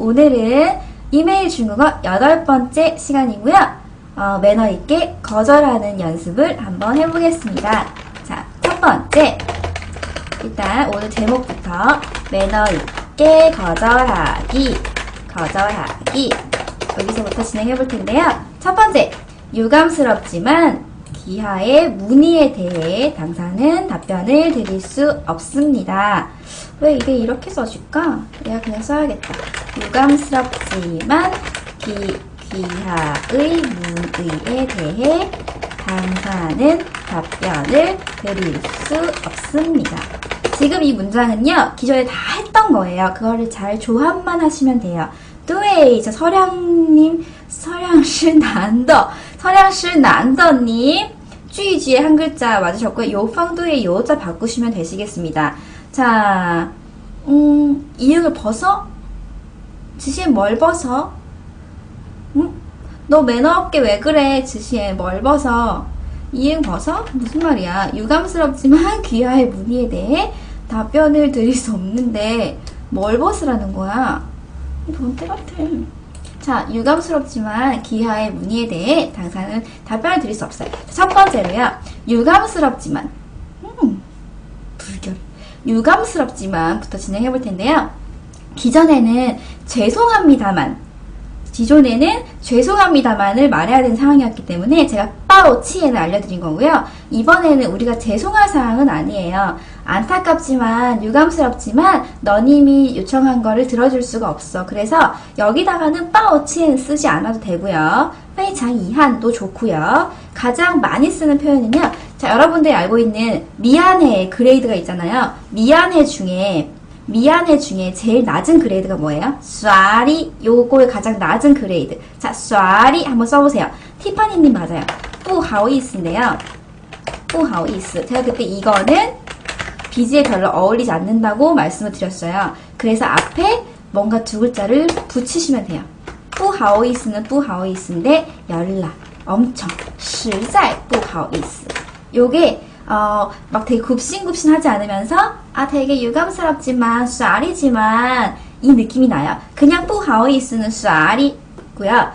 오늘은 이메일 중국어 여덟 번째 시간이고요. 어, 매너 있게 거절하는 연습을 한번 해보겠습니다. 자, 첫 번째. 일단 오늘 제목부터 매너 있게 거절하기, 거절하기. 여기서부터 진행해 볼 텐데요. 첫 번째, 유감스럽지만 기하의 문의에 대해 당사는 답변을 드릴 수 없습니다. 왜 이게 이렇게 써줄까? 내가 그냥 써야겠다. 유감스럽지만 귀, 귀하의 문의에 대해 당사는 답변을 드릴 수 없습니다. 지금 이 문장은요, 기존에 다 했던 거예요. 그거를 잘 조합만 하시면 돼요. 对,이제 서량님, 서량시 난더, 서량시 난더님, 쥐쥐의 한 글자 맞으셨고요. 요팡도의 요자 바꾸시면 되시겠습니다. 자, 음, 이응을 벗어? 지시에 뭘 벗어? 음? 너 매너 없게 왜 그래? 지시에 뭘 벗어? 이응 벗어? 무슨 말이야? 유감스럽지만 귀하의 문의에 대해 답변을 드릴 수 없는데 뭘 벗으라는 거야? 본때 같아. 자, 유감스럽지만 기하의 문의에 대해 당사는 답변을 드릴 수 없어요. 첫 번째로요. 유감스럽지만 음, 불결. 유감스럽지만부터 진행해 볼 텐데요. 기존에는 죄송합니다만 기존에는 죄송합니다만을 말해야 되는 상황이었기 때문에 제가 빠오 치엔을 알려드린 거고요. 이번에는 우리가 죄송할 사항은 아니에요. 안타깝지만 유감스럽지만 너님이 요청한 거를 들어줄 수가 없어. 그래서 여기다가는 빠오 치엔 쓰지 않아도 되고요. 페이창 이한도 좋고요. 가장 많이 쓰는 표현은요. 자 여러분들이 알고 있는 미안해 그레이드가 있잖아요. 미안해 중에 미안해 중에 제일 낮은 그레이드가 뭐예요? 쏴리. 요거의 가장 낮은 그레이드. 자 쏴리 한번 써보세요. 티파니님 맞아요. 뿌하오이스인데요. 뿌하오이스. 제가 그때 이거는 비지에 별로 어울리지 않는다고 말씀을 드렸어요. 그래서 앞에 뭔가 두 글자를 붙이시면 돼요. 뿌하오이스는 뿌하오이스인데 연락. 엄청. 实在 뿌하오이스 요게 어, 막 되게 굽신굽신하지 않으면서 아 되게 유감스럽지만 쏴리지만 이 느낌이 나요. 그냥 뿌하오이스는 쏴리고요.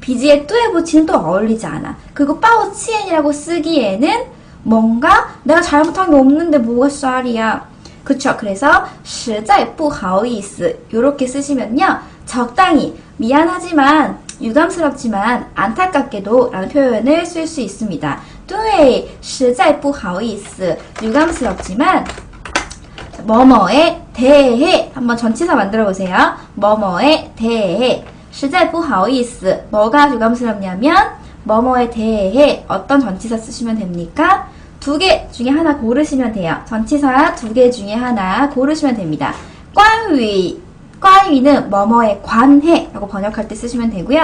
비지에 뚜에 붙이는 또 어울리지 않아. 그리고 빠오치엔이라고 쓰기에는 뭔가 내가 잘못한 게 없는데 뭐가 쏴리야. 그쵸. 그래서 实在 뿌하오이스 요렇게 쓰시면요. 적당히 미안하지만 유감스럽지만 안타깝게도 라는 표현을 쓸 수 있습니다. 对, 实在不好意思. 유감스럽지만 뭐뭐에 대해 한번 전치사 만들어 보세요. 뭐뭐에 대해 实在不好意思. 뭐가 유감스럽냐면 뭐뭐에 대해 어떤 전치사 쓰시면 됩니까? 두 개 중에 하나 고르시면 돼요. 전치사 두 개 중에 하나 고르시면 됩니다. 关于 관위는 뭐뭐에 관해 라고 번역할 때 쓰시면 되고요.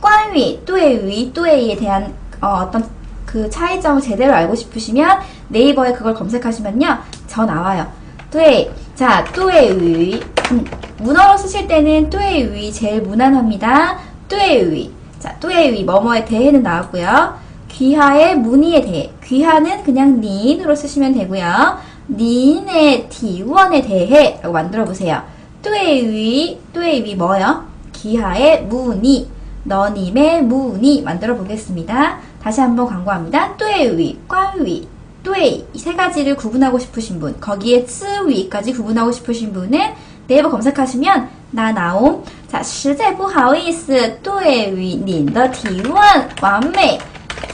관위, 对于, 对에 대한 어, 떤 그 차이점을 제대로 알고 싶으시면 네이버에 그걸 검색하시면요. 저 나와요. 또에 자, 또에 위. 음, 문어로 쓰실 때는 또에 위 제일 무난합니다. 또에 위. 자, 또에 위 뭐뭐에 대해는 나왔고요. 귀하의 무늬에 대해. 귀하는 그냥 니인으로 쓰시면 되고요. 니인의 디원에 대해 라고 만들어 보세요. 또에 위, 또에 위 뭐요? 귀하의 무늬. 너님의 무늬 만들어 보겠습니다. 다시 한번 광고합니다. 对于 관위 对이 세 가지를 구분하고 싶으신 분 거기에 次위까지 구분하고 싶으신 분은 네이버 검색하시면 나 나옴 자, 实在不好意思对于您的提问完美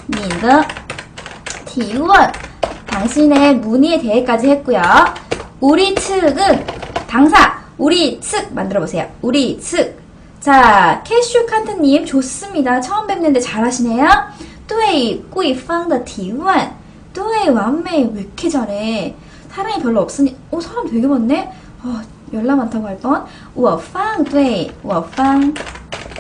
您的提问 당신의 문의에 대해까지 했고요. 우리 측은 당사 우리 측 만들어 보세요. 우리 측. 자, 캐슈 칸트님 좋습니다. 처음 뵙는데 잘하시네요. 对贵方的提问对완매 왜 이렇게 잘해? 사람이 별로 없으니 어 사람 되게 많네. 어, 연락 많다고 할 뻔. 我方 对, 我方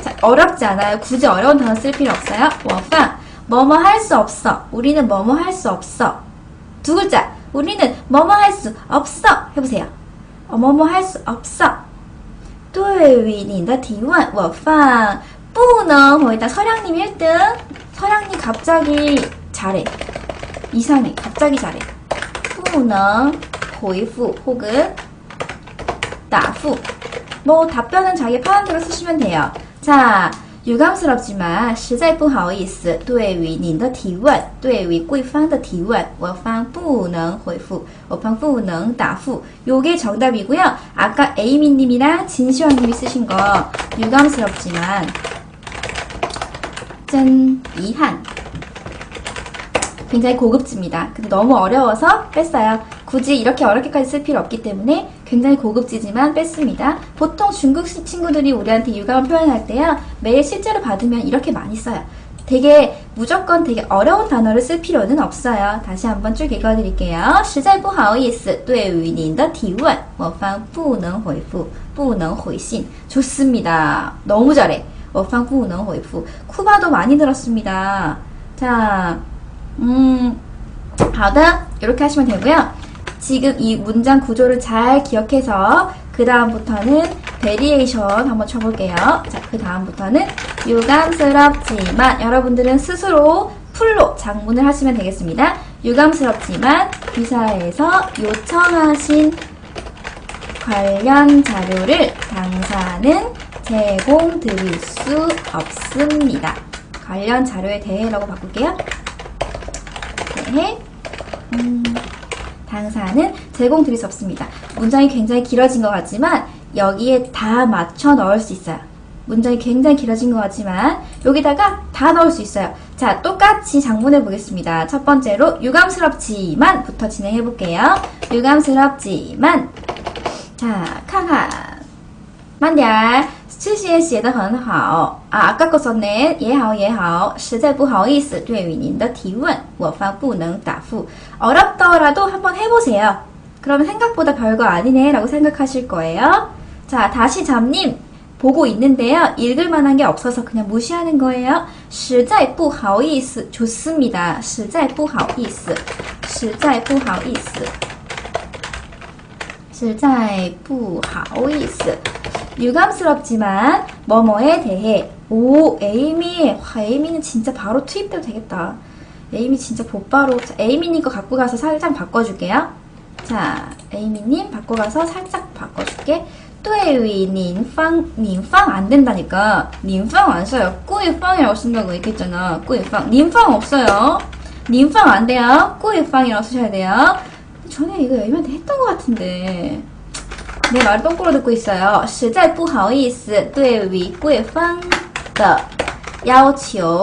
자, 어렵지 않아요. 굳이 어려운 단어 쓸 필요 없어요. 我方 뭐뭐 할 수 없어. 우리는 뭐뭐 할 수 없어. 두 글자. 우리는 뭐뭐 할 수 없어. 해보세요. 어, 뭐뭐 할 수 없어. 对于你的提问我放不能回答 서량님 1등 서량님 갑자기 잘해 이상해 갑자기 잘해 不能回复 혹은 答复 뭐 답변은 자기 편한 대로 쓰시면 돼요. 자, 유감스럽지만 实在不好意思对于您的提问对于贵方的提问我方不能回复我方不能答复 요게 정답이고요. 아까 에이미님이랑 진시황님이 쓰신 거 유감스럽지만 짠 이한 굉장히 고급집니다. 근데 너무 어려워서 뺐어요. 굳이 이렇게 어렵게까지 쓸 필요 없기 때문에 굉장히 고급지지만 뺐습니다. 보통 중국 친구들이 우리한테 유감을 표현할 때요. 매일 실제로 받으면 이렇게 많이 써요. 되게 무조건 되게 어려운 단어를 쓸 필요는 없어요. 다시 한번 쭉 읽어드릴게요. 实在不好意思对于您的提问我方不能回复不能回信 좋습니다. 너무 잘해. 워팡구 우너 워이프 쿠바도 많이 들었습니다. 자, 음, 하다 이렇게 하시면 되고요. 지금 이 문장 구조를 잘 기억해서 그 다음부터는 베리에이션 한번 쳐볼게요. 자, 그 다음부터는 유감스럽지만 여러분들은 스스로 풀로 작문을 하시면 되겠습니다. 유감스럽지만 기사에서 요청하신 관련 자료를 당사는 제공드릴 수 없습니다. 관련 자료에 대해라고 바꿀게요. 대해 음, 당사는 제공드릴 수 없습니다. 문장이 굉장히 길어진 것 같지만 여기에 다 맞춰 넣을 수 있어요. 문장이 굉장히 길어진 것 같지만 여기다가 다 넣을 수 있어요. 자, 똑같이 장문해 보겠습니다. 첫 번째로 유감스럽지만부터 진행해 볼게요. 유감스럽지만 자, 칸칸 만달 儿，这些写得很好啊！아까거썼네也好也好，实在不好意思，对于您的提问，我方不能答复。 어렵더라도 한번 해보세요. 그러면 생각보다 별거 아니네라고 생각하실 거예요. 자, 다시 잠님 보고 있는데요. 읽을 만한 게 없어서 그냥 무시하는 거예요. 实在不好意思 좋습니다. 实在不好意思实在不好意思实在不好意思 유감스럽지만 뭐뭐에 대해 오 에이미 와, 에이미는 진짜 바로 투입돼도 되겠다. 에이미 진짜 곧바로 자, 에이미님 거 갖고 가서 살짝 바꿔줄게요. 자 에이미님 갖고 가서 살짝 바꿔줄게. 对于 닌팡 닌팡 안 된다니까. 닌팡 안 써요. 꾸이팡이라고 쓴다고 얘기했잖아. 꾸이팡. 닌팡 없어요. 닌팡 안 돼요. 꾸이팡이라고 쓰셔야 돼요. 전에 이거 에이미한테 했던 것 같은데 내 말을 똥꼬로 듣고 있어요. 实在不好意思对于贵方的要求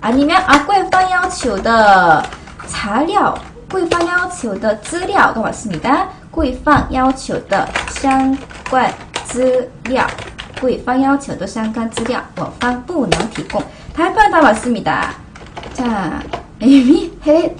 아니면 아, 贵方要求的材料贵方要求的资料가 맞습니다. 贵方要求的相关资料贵方要求的相关资料我方不能提供 발표 다 맞습니다. 자, 에이미 해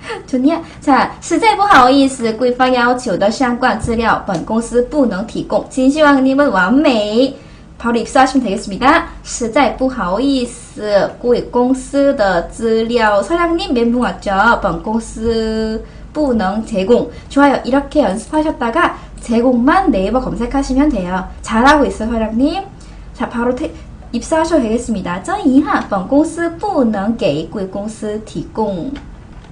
좋냐? 자, 实在不好意思,贵方要求的相关资料本公司不能提供. 진시황님은 완美. 바로 입사하시면 되겠습니다. 实在不好意思,贵公司的资料. 서량님 멘붕 왔죠? 本公司不能 제공. 좋아요. 이렇게 연습하셨다가 제공만 네이버 검색하시면 돼요. 잘하고 있어요, 서량님. 자, 바로 태, 입사하셔도 되겠습니다. 真遗憾,本公司不能给贵公司提供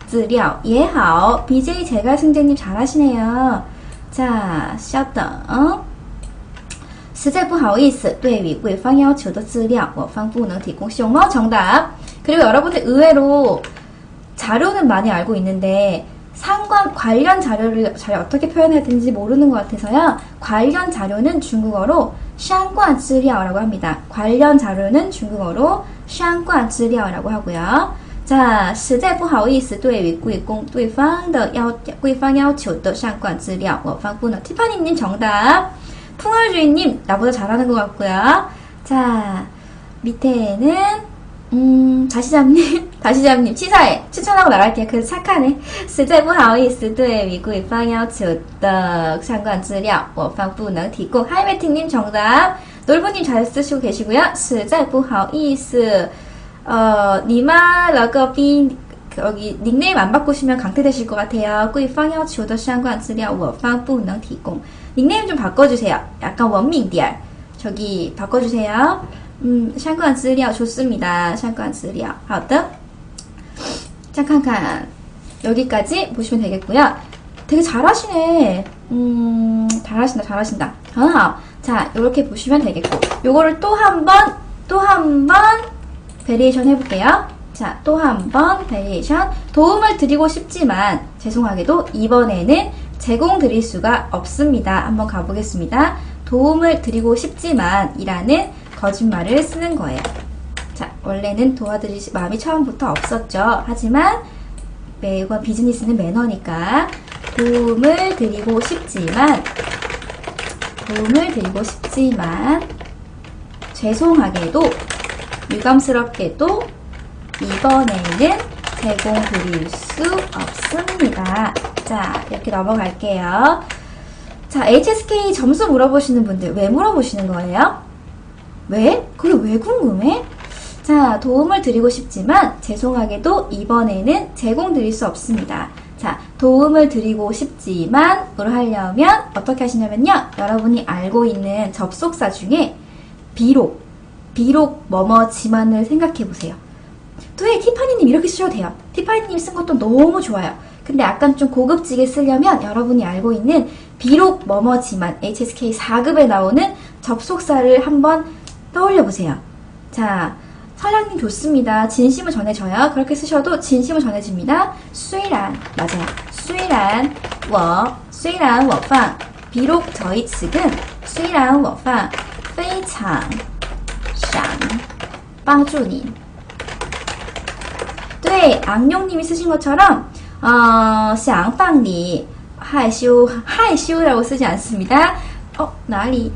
资料也好 BJ 제가 승재님 잘하시네요. 자, 稍等实在不好意思对于贵方要求的资料我方不能提供 熊猫 정답. 그리고 여러분들 의외로 자료는 많이 알고 있는데 상관 관련 자료를 잘 어떻게 표현해야 되는지 모르는 것 같아서요. 관련 자료는 중국어로 相关资料라고 합니다. 관련 자료는 중국어로 相关资料라고 하고요. 자, 实在不好意思对于贵公对方的要贵方要求的相关资料我方不能 티파니님 정답 풍월주인님 나보다 잘하는 것 같고요 자 밑에는 음 다시잡님 다시잡님 치사해 추천하고 나갈게요 그래서 착하네 实在不好意思对于贵方要求的相关资料我方不能提供 하이메팅님 정답 놀부님 잘 쓰시고 계시고요 实在不好意思 어, 니마 러거비 여기 닉네임 안 바꾸시면 강퇴되실 것 같아요. 贵方要求的相关资料我方不能提供. 닉네임 좀 바꿔주세요. 약간 원민디알. 저기 바꿔주세요. 음, 相关资料 좋습니다. 相关资料. 好的. 잠깐만. 여기까지 보시면 되겠고요. 되게 잘하시네. 음, 잘하신다, 잘하신다. 很好. 자, 이렇게 보시면 되겠고, 요거를 또 한 번, 또 한 번, 베리에이션 해볼게요. 자, 또 한 번, 베리에이션. 도움을 드리고 싶지만, 죄송하게도 이번에는 제공 드릴 수가 없습니다. 한번 가보겠습니다. 도움을 드리고 싶지만, 이라는 거짓말을 쓰는 거예요. 자, 원래는 도와드릴 마음이 처음부터 없었죠. 하지만, 매번 비즈니스는 매너니까, 도움을 드리고 싶지만, 도움을 드리고 싶지만 죄송하게도 유감스럽게도 이번에는 제공 드릴 수 없습니다. 자, 이렇게 넘어갈게요. 자, HSK 점수 물어보시는 분들 왜 물어보시는 거예요? 왜? 그게 왜 궁금해? 자, 도움을 드리고 싶지만 죄송하게도 이번에는 제공 드릴 수 없습니다. 자, 도움을 드리고 싶지만 으로 하려면 어떻게 하시냐면요. 여러분이 알고 있는 접속사 중에 비록, 비록 머머지만을 생각해 보세요. 또해 티파니님 이렇게 쓰셔도 돼요. 티파니님 쓴 것도 너무 좋아요. 근데 약간 좀 고급지게 쓰려면 여러분이 알고 있는 비록 머머지만 HSK 4급에 나오는 접속사를 한번 떠올려 보세요. 자, 설랑님 좋습니다. 진심을 전해줘요. 그렇게 쓰셔도 진심을 전해집니다. 수이란 맞아요. 수이란 워 수이란 워팡 비록 저희 측은 수이란 워팡 非常 帮助你对, 악룡님이 쓰신 것처럼 어, 想帮你害羞害羞라고 쓰지 않습니다. 어, 나리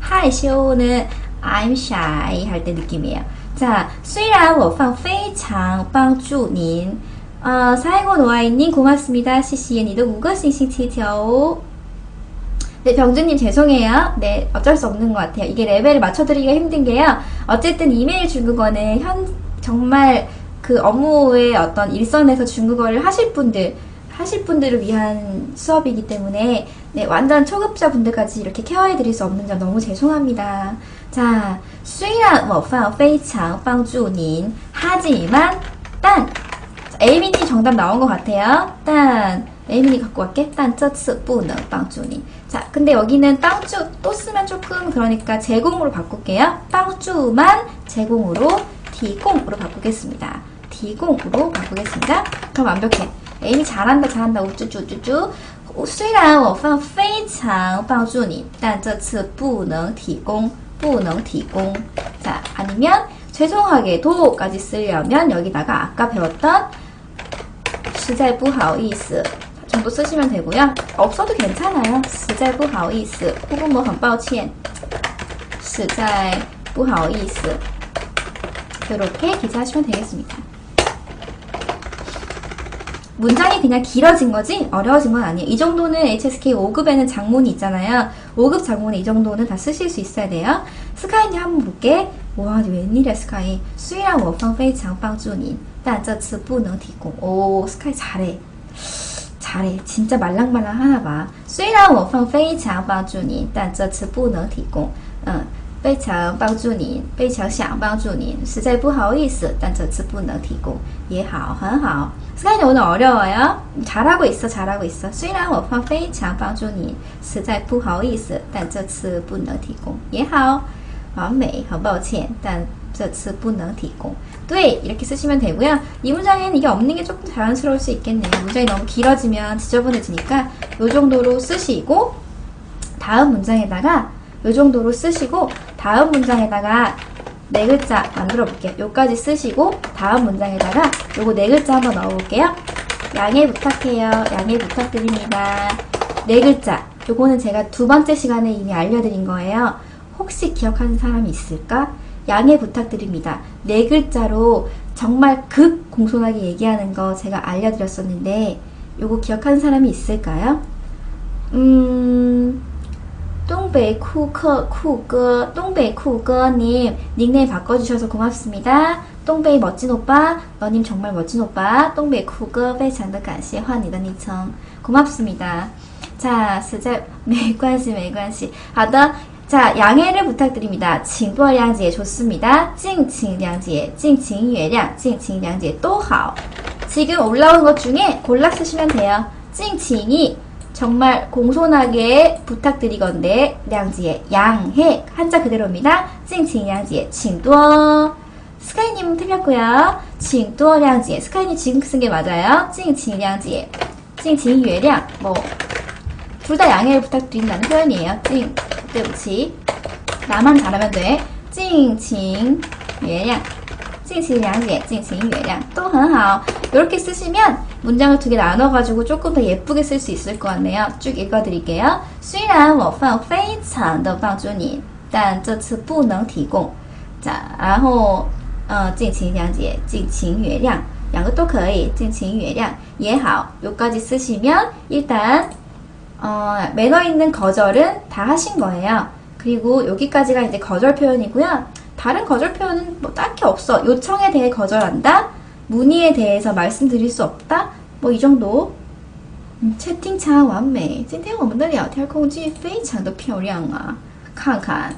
害羞는 I'm shy 할 때 느낌이에요. 자, 虽然我放非常帮助您. 어, 사이고 노아이님 고맙습니다. CC에 니도 우거 싱싱치죠. 네, 병주님 죄송해요. 네, 어쩔 수 없는 것 같아요. 이게 레벨을 맞춰드리기가 힘든 게요. 어쨌든 이메일 중국어는 현, 정말 그 업무의 어떤 일선에서 중국어를 하실 분들, 하실 분들을 위한 수업이기 때문에 네, 완전 초급자 분들까지 이렇게 케어해드릴 수 없는 점 너무 죄송합니다. 자, 虽然我放非常帮助您 하지만 딴 에이미님 정답 나온 것 같아요. 딴 에이미님 갖고 갈게. 딴这次不能帮助你. 자, 근데 여기는 빵주 또 쓰면 조금 그러니까 제공으로 바꿀게요. 빵주만 제공으로 디공으로 바꾸겠습니다. 디공으로 바꾸겠습니다. 그럼 완벽해. 에이미 잘한다 잘한다 우쭈쭈 우쭈쭈 虽然我放非常帮助你但这次不能提供不能提供 자, 아니면 죄송하게도까지 쓰려면 여기다가 아까 배웠던 实在不好意思 정도 쓰시면 되고요. 없어도 괜찮아요. 实在不好意思 혹은 뭐 很抱歉实在不好意思 이렇게 기재하시면 되겠습니다. 문장이 그냥 길어진 거지 어려워진 건 아니에요. 이 정도는 HSK 5급에는 장문이 있잖아요. 5급 장문에 이 정도는 다 쓰실 수 있어야 돼요. 스카이님 한번 볼게. 와 웬일이야 스카이. 虽然我方非常帮助你但这次不能提供. 오 스카이 잘해. 잘해. 진짜 말랑말랑 하나 봐. 虽然我方非常帮助你但这次不能提供. 응. 非常帮助你，非常想帮助你，实在不好意思，但这次不能提供。也好，很好。 스카이는 오늘 어려워요. 잘하고 있어, 잘하고 있어. 虽然我方非常帮助你，实在不好意思，但这次不能提供。也好，完美，很抱歉，但 这次不能提供。 네, 이렇게 쓰시면 되고요. 이 문장에는 이게 없는 게 조금 자연스러울 수 있겠네요. 문장이 너무 길어지면 지저분해지니까 이 정도로 쓰시고 다음 문장에다가 이 정도로 쓰시고 다음 문장에다가 네 글자 만들어 볼게요. 요까지 쓰시고 다음 문장에다가 요거 네 글자 한번 넣어 볼게요. 양해 부탁해요. 양해 부탁드립니다. 네 글자. 요거는 제가 두 번째 시간에 이미 알려드린 거예요. 혹시 기억하는 사람이 있을까? 양해 부탁드립니다. 네 글자로 정말 극 공손하게 얘기하는 거 제가 알려드렸었는데 요거 기억하는 사람이 있을까요? 음... 똥베이 쿠커 쿠거 똥베이 쿠거님 닉네임 바꿔주셔서 고맙습니다. 똥베이 멋진 오빠 너님 정말 멋진 오빠 똥베이 쿠거 非常的感谢换你的昵称 고맙습니다. 자, 实在没关系没关系 好的 자, 양해를 부탁드립니다. 请多谅解 좋습니다. 敬请谅解敬请原谅敬请谅解都好 지금 올라온 것 중에 골라 쓰시면 돼요. 敬请이 정말 공손하게 부탁드리건데 량지에 양해 한자 그대로입니다. 敬请谅解请多 스카이님 틀렸고요. 请多谅解 스카이님 지금 쓴 게 맞아요. 敬请谅解敬请原谅뭐둘 다 양해를 부탁드린다는 표현이에요. 敬 对不起 나만 잘하면 돼. 敬请原谅敬请谅解敬请原谅都很好 이렇게 쓰시면 문장을 두 개 나눠가지고 조금 더 예쁘게 쓸 수 있을 것 같네요. 쭉 읽어드릴게요. 虽然我放非常的帮助你，但这次不能提供。자, 然后呃，尽情谅解，尽情原谅，两个都可以，尽情原谅也好。 요까지 쓰시면 일단 어, 매너 있는 거절은 다 하신 거예요. 그리고 여기까지가 이제 거절 표현이고요. 다른 거절 표현은 뭐 딱히 없어. 요청에 대해 거절한다. 문의에 대해서 말씀드릴 수 없다. 뭐 이 정도. 음, 채팅창 완매. 今天我们的聊天空气非常的漂亮啊.看看.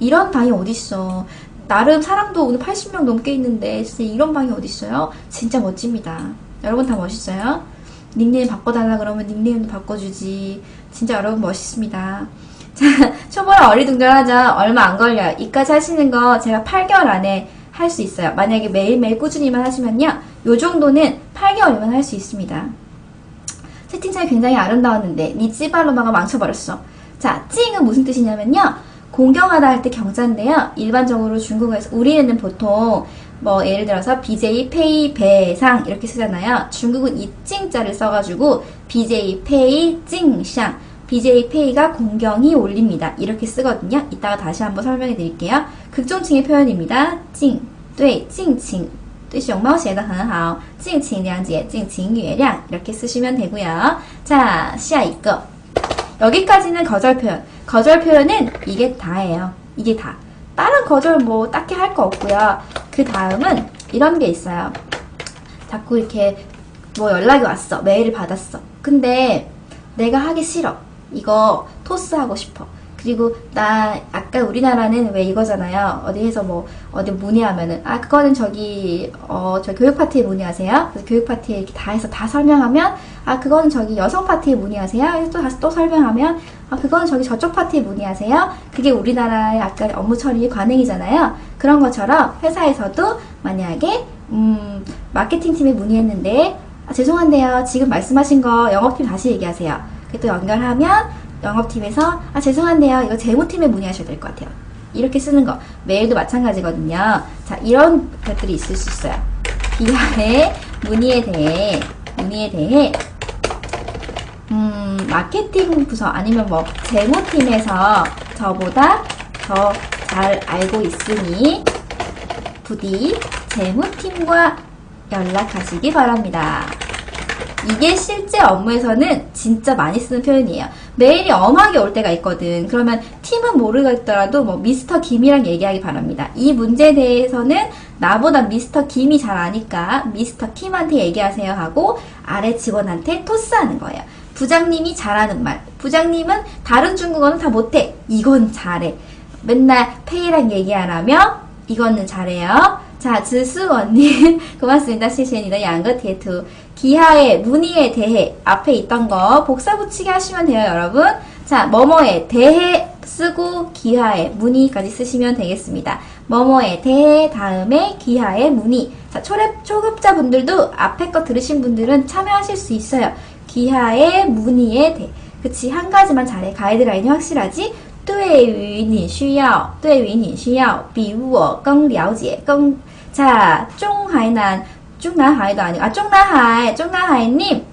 이런 방이 어딨어. 나름 사람도 오늘 80명 넘게 있는데 진짜 이런 방이 어딨어요? 진짜 멋집니다. 여러분 다 멋있어요? 닉네임 바꿔달라 그러면 닉네임도 바꿔주지. 진짜 여러분 멋있습니다. 자, 초보라 어리둥절하죠? 얼마 안 걸려요. 이까지 하시는 거 제가 8개월 안에 할 수 있어요. 만약에 매일매일 꾸준히만 하시면요. 요 정도는 8개월이면 할 수 있습니다. 채팅창이 굉장히 아름다웠는데 니 찌발로마가 망쳐버렸어. 자, 찡은 무슨 뜻이냐면요. 공경하다 할 때 경자인데요. 일반적으로 중국어에서 우리는 보통 뭐 예를 들어서 BJ 페이 배상 이렇게 쓰잖아요. 중국은 이 찡자를 써가지고 BJ 페이 찡샹 BJ 페이가 공경이 올립니다. 이렇게 쓰거든요. 이따가 다시 한번 설명해 드릴게요. 극존칭의 표현입니다. 찡, 对, 찡칭, 对熊猫写的很好. 敬请谅解,敬请原谅 이렇게 쓰시면 되고요. 자, 下一个. 여기까지는 거절 표현. 거절 표현은 이게 다예요. 이게 다. 다른 거절 뭐 딱히 할 거 없고요. 그 다음은 이런 게 있어요. 자꾸 이렇게 뭐 연락이 왔어. 메일을 받았어. 근데 내가 하기 싫어. 이거 토스하고 싶어. 그리고 나 아까 우리나라는 왜 이거잖아요. 어디에서 뭐 어디 문의하면은 아 그거는 저기 어 저 교육 파티에 문의하세요. 그래서 교육 파티에 이렇게 다 해서 다 설명하면 아 그거는 저기 여성 파티에 문의하세요. 또 다시 또 설명하면 아 그거는 저기 저쪽 파티에 문의하세요. 그게 우리나라의 아까 업무 처리 관행이잖아요. 그런 것처럼 회사에서도 만약에 음 마케팅 팀에 문의했는데 아, 죄송한데요. 지금 말씀하신 거 영업팀 다시 얘기하세요. 또 연결하면 영업팀에서 아 죄송한데요. 이거 재무팀에 문의하셔야 될 것 같아요. 이렇게 쓰는 거. 메일도 마찬가지거든요. 자 이런 것들이 있을 수 있어요. 비하의 문의에 대해 문의에 대해 음 마케팅 부서 아니면 뭐 재무팀에서 저보다 더 잘 알고 있으니 부디 재무팀과 연락하시기 바랍니다. 이게 실제 업무에서는 진짜 많이 쓰는 표현이에요. 메일이 엄하게 올 때가 있거든. 그러면 팀은 모르겠더라도 뭐 미스터 김이랑 얘기하기 바랍니다. 이 문제에 대해서는 나보다 미스터 김이 잘 아니까 미스터 김한테 얘기하세요 하고 아래 직원한테 토스하는 거예요. 부장님이 잘하는 말. 부장님은 다른 중국어는 다 못해. 이건 잘해. 맨날 페이랑 얘기하라며 이거는 잘해요. 자, 지수 원님 고맙습니다. 시시니다 양거 티에투 기하의 문의에 대해 앞에 있던 거 복사 붙이기 하시면 돼요, 여러분. 자, 뭐뭐에 대해 쓰고 기하의 문의까지 쓰시면 되겠습니다. 뭐뭐에 대해 다음에 기하의 문의. 자, 초랩 초급자분들도 앞에 거 들으신 분들은 참여하실 수 있어요. 기하의 문의에 대해. 그치, 한 가지만 잘해. 가이드라인이 확실하지? 对于你需要，对于你需要比我更了解，更 자, 中海南, 쭉나하이도 아니고 아 쭉나하이 쭉나하이님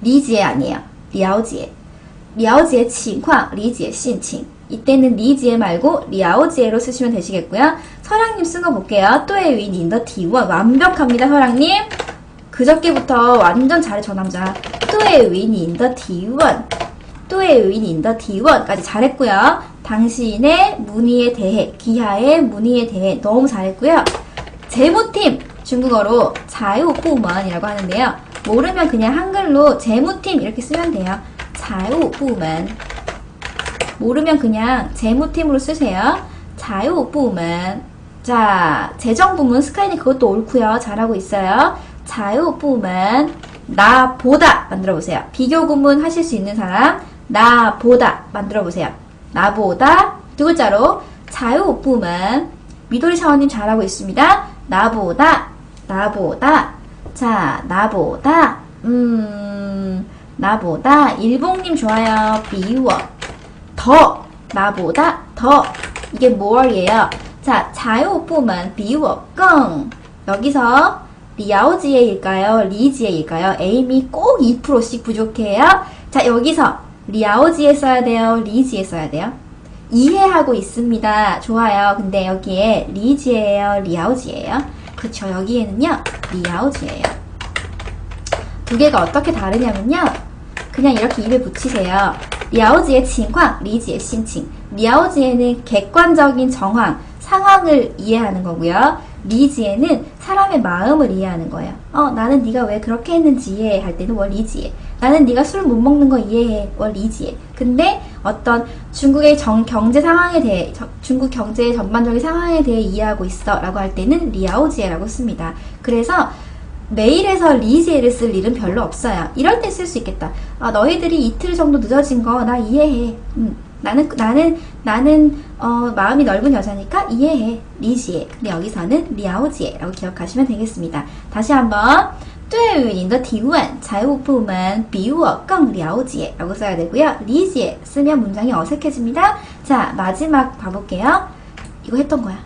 리지에 아니에요. 리아오지에 리아오지에 情况 리지에 신칭 이때는 리지에 말고 리아오지에로 쓰시면 되시겠고요. 서랑님 쓴 거 볼게요. 또의 윈 인더 디원 완벽합니다. 서랑님 그저께부터 완전 잘해 저 남자 또의 윈 인더 디원 또의 윈 인더 디원까지 잘했고요. 당신의 문의에 대해 기하의 문의에 대해 너무 잘했고요. 제모팀 중국어로 자유부문이라고 하는데요. 모르면 그냥 한글로 재무팀 이렇게 쓰면 돼요. 자유부문 모르면 그냥 재무팀으로 쓰세요. 자유부문 자, 재정부문 스카이님 그것도 옳고요. 잘하고 있어요. 자유부문 나보다 만들어 보세요. 비교 구문 하실 수 있는 사람 나보다 만들어 보세요. 나보다 두 글자로 자유 부문 미도리 샤워님 잘하고 있습니다. 나보다 나보다 자 나보다 음 나보다 일봉님 좋아요. 비워 더 나보다 더 이게 뭐예요? 자 자유 부문 비워 끙 여기서 리아오지에일까요? 리지에일까요? 에임이 꼭 2%씩 부족해요. 자 여기서 리아오지에 써야 돼요? 리지에 써야 돼요? 이해하고 있습니다. 좋아요. 근데 여기에 리지예요? 리아오지예요? 그쵸. 여기에는요. 리아오지예요. 두 개가 어떻게 다르냐면요. 그냥 이렇게 입에 붙이세요. 리아오지의 칭황, 리지의 신칭. 리아오지에는 객관적인 정황, 상황을 이해하는 거고요. 리지에는 사람의 마음을 이해하는 거예요. 어, 나는 네가 왜 그렇게 했는지 이해해 할 때는 월 리지에. 나는 네가 술 못 먹는 거 이해해 월 리지에. 근데 어떤 중국의 정, 경제 상황에 대해 저- 중국 경제의 전반적인 상황에 대해 이해하고 있어라고 할 때는 리아오지에라고 씁니다. 그래서 메일에서 리지에를 쓸 일은 별로 없어요. 이럴 때 쓸 수 있겠다. 아, 너희들이 이틀 정도 늦어진 거 나 이해해. 음, 나는 나는 나는 어, 마음이 넓은 여자니까 이해해. 리지에. 근데 여기서는 리아오지에라고 기억하시면 되겠습니다. 다시 한번 对于您的提问，财务部门比我更了解 라고 써야 되고요. 리지에 쓰면 문장이 어색해집니다. 자, 마지막 봐볼게요. 이거 했던 거야.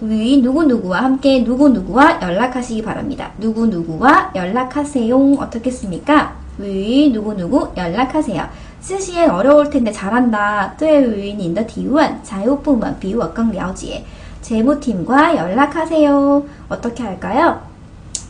위 누구누구와 함께 누구누구와 연락하시기 바랍니다. 누구누구와 연락하세요. 어떻겠습니까? 위 누구누구 연락하세요. 쓰시엔 어려울 텐데 잘한다. 对于您的提问，财务部门比我更了解. 재무팀과 연락하세요. 어떻게 할까요?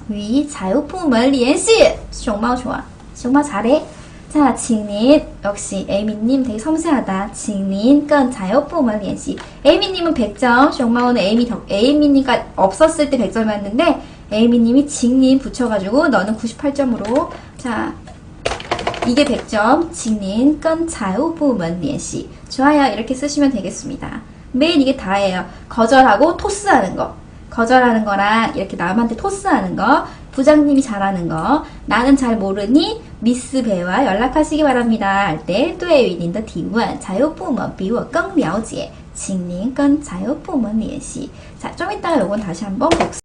위 자유품을 联系 熊猫 좋아.熊猫 잘해. 자, 请您 역시 에이미님 되게 섬세하다. 请您跟 자유품을 联系. 에이미님은 100점,熊猫는 에이미 덕, 에이미니까 없었을 때 100점이었는데 에이미님이 징님 붙여가지고 너는 98점으로 자 이게 100점. 직린 건차우 부문 연시. 좋아요. 이렇게 쓰시면 되겠습니다. 매일 이게 다예요. 거절하고 토스하는 거. 거절하는 거랑 이렇게 남한테 토스하는 거, 부장님이 잘하는 거, 나는 잘 모르니 미스 배와 연락하시기 바랍니다. 할 때, 또에윈인더 디원, 자유부문 비워 껑了解, 직린 끈, 자유부문 예시. 자, 좀 이따가 요건 다시 한번 복습.